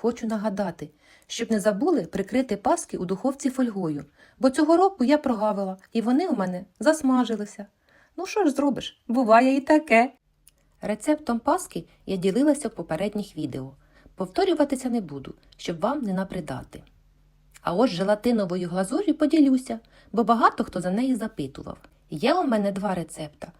Хочу нагадати, щоб не забули прикрити паски у духовці фольгою, бо цього року я прогавила, і вони у мене засмажилися. Ну що ж зробиш, буває і таке. Рецептом паски я ділилася в попередніх відео. Повторюватися не буду, щоб вам не набридати. А ось желатиновою глазур'ю поділюся, бо багато хто за неї запитував. Є у мене два рецепта,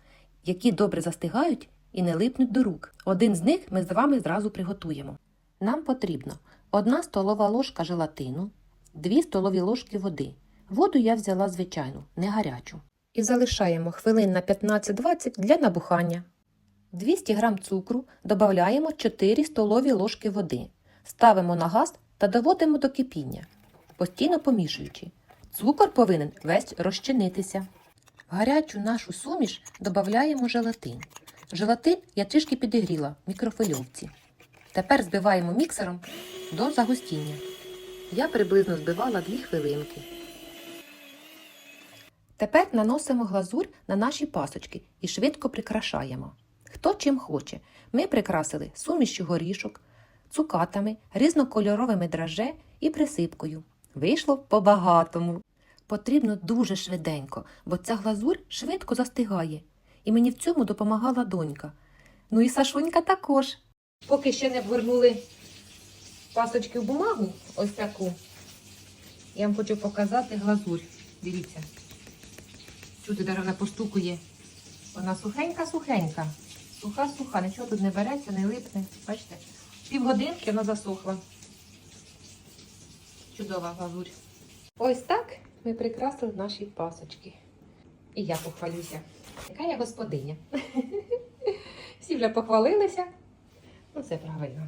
які добре застигають і не липнуть до рук. Один з них ми з вами зразу приготуємо. Нам потрібно 1 столова ложка желатину, 2 столові ложки води. Воду я взяла звичайну, не гарячу. І залишаємо хвилин на 15-20 для набухання. 200 г цукру додаємо 4 столові ложки води. Ставимо на газ та доводимо до кипіння, постійно помішуючи. Цукор повинен весь розчинитися. В гарячу нашу суміш додаємо желатин. Желатин я трішки підігріла в мікрофильовці. Тепер збиваємо міксером до загустіння. Я приблизно збивала 2 хвилинки. Тепер наносимо глазурь на наші пасочки і швидко прикрашаємо. Хто чим хоче. Ми прикрасили сумішю горішок, цукатами, різнокольоровими драже і присипкою. Вийшло по-багатому. Потрібно дуже швиденько, бо ця глазурь швидко застигає. І мені в цьому допомагала донька. Ну і Сашунька також. Поки ще не вгорнули пасочки в бумагу, ось таку, я вам хочу показати глазурь. Дивіться. Чути, де вона постукує. Вона сухенька-сухенька. Суха-суха, нічого тут не береться, не липне. Бачите? Півгодинки вона засохла. Чудова глазурь. Ось так ми прикрасили наші пасочки. І я похвалюся. Яка я господиня. Всі вже похвалилися. Ну, це правильно.